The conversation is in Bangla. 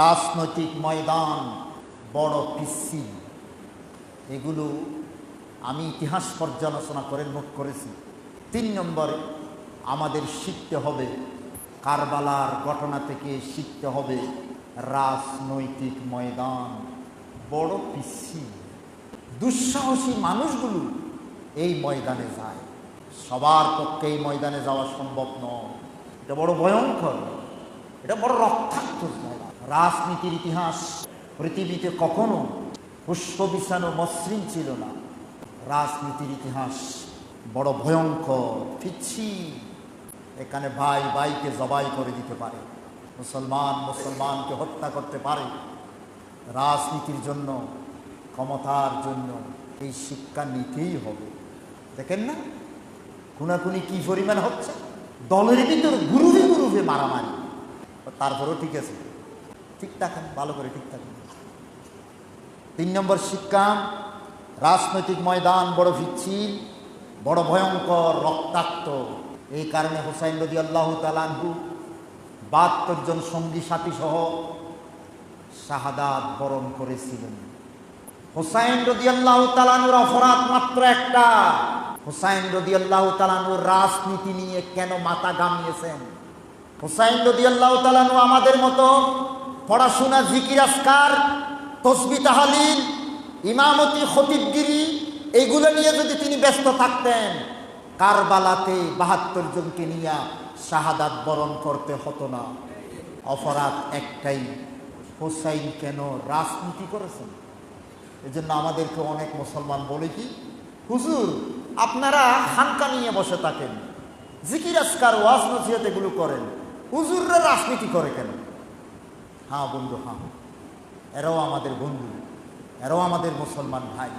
রাজনৈতিক ময়দান বড় পিসি এগুলো আমি ইতিহাস পর্যালোচনা করে নোট করেছি। তিন নম্বরে, আমাদের শিখতে হবে, কারবালার ঘটনা থেকে শিখতে হবে রাজনৈতিক ময়দান বড় পিসি দুঃসাহসী মানুষগুলো এই ময়দানে যায়। সবার পক্ষে এই ময়দানে যাওয়া সম্ভব নয়। এটা বড় ভয়ঙ্কর, এটা বড় রক্তাক্ত জায়গা। রাজনীতির ইতিহাস, পৃথিবীতে কখনো পুষ্প বিছানো মসৃণ ছিল না। রাজনীতির ইতিহাস বড় ভয়ঙ্কর পিচ্ছি এখানে ভাই ভাইকে জবাই করে দিতে পারে, মুসলমান মুসলমানকে হত্যা করতে পারে। রাজনীতির জন্য, ক্ষমতার জন্য এই শিক্ষা নিতেই হবে। দেখেন না, খুনাখুনি কি পরিমাণ হচ্ছে? দলের ভিতর গুরুভে গুরুভে মারামারি। তারপরেও ঠিক আছে। ঠিক থাকেন, ভালো করে ঠিক থাকেন। তিন নম্বর শিক্ষা রাজনৈতিক ময়দান বড় পিচ্ছিল বড় ভয়ঙ্কর রক্তাক্ত। এই কারণে হোসাইন রদি আল্লাহ তালানহু বাহাত্তর জন সঙ্গী সাথী সহ শাহাদাত বরণ করেছিলেন। হোসাইন রদি আল্লাহ তালানুর অপরাধ মাত্র একটা। হোসাইন রদি আল্লাহ তালানুর রাজনীতি নিয়ে কেন মাথা গামিয়েছেন হোসাইন রদি আল্লাহ তালানু আমাদের মতো পড়াশোনা, জিকির আসকার তসবি, তাহালিল, ইমামতি, খতিবগিরি এইগুলো নিয়ে যদি তিনি ব্যস্ত থাকতেন, কারবালাতে বাহাত্তর জনকে নিয়ে শাহাদাত বরণ করতে হতো না। অপরাধ একটাই, হোসাইন কেন রাজনীতি করেছেন? এই জন্য আমাদেরকে অনেক মুসলমান বলে কি, হুজুর, আপনারা খানকা নিয়ে বসে থাকেন, জিকির আসকার ওয়াজ, নসিহত এগুলো করেন, হুজুররা রাজনীতি করে কেন? হ্যাঁ বন্ধু হাঁ এরাও আমাদের বন্ধু এরাও আমাদের মুসলমান ভাই।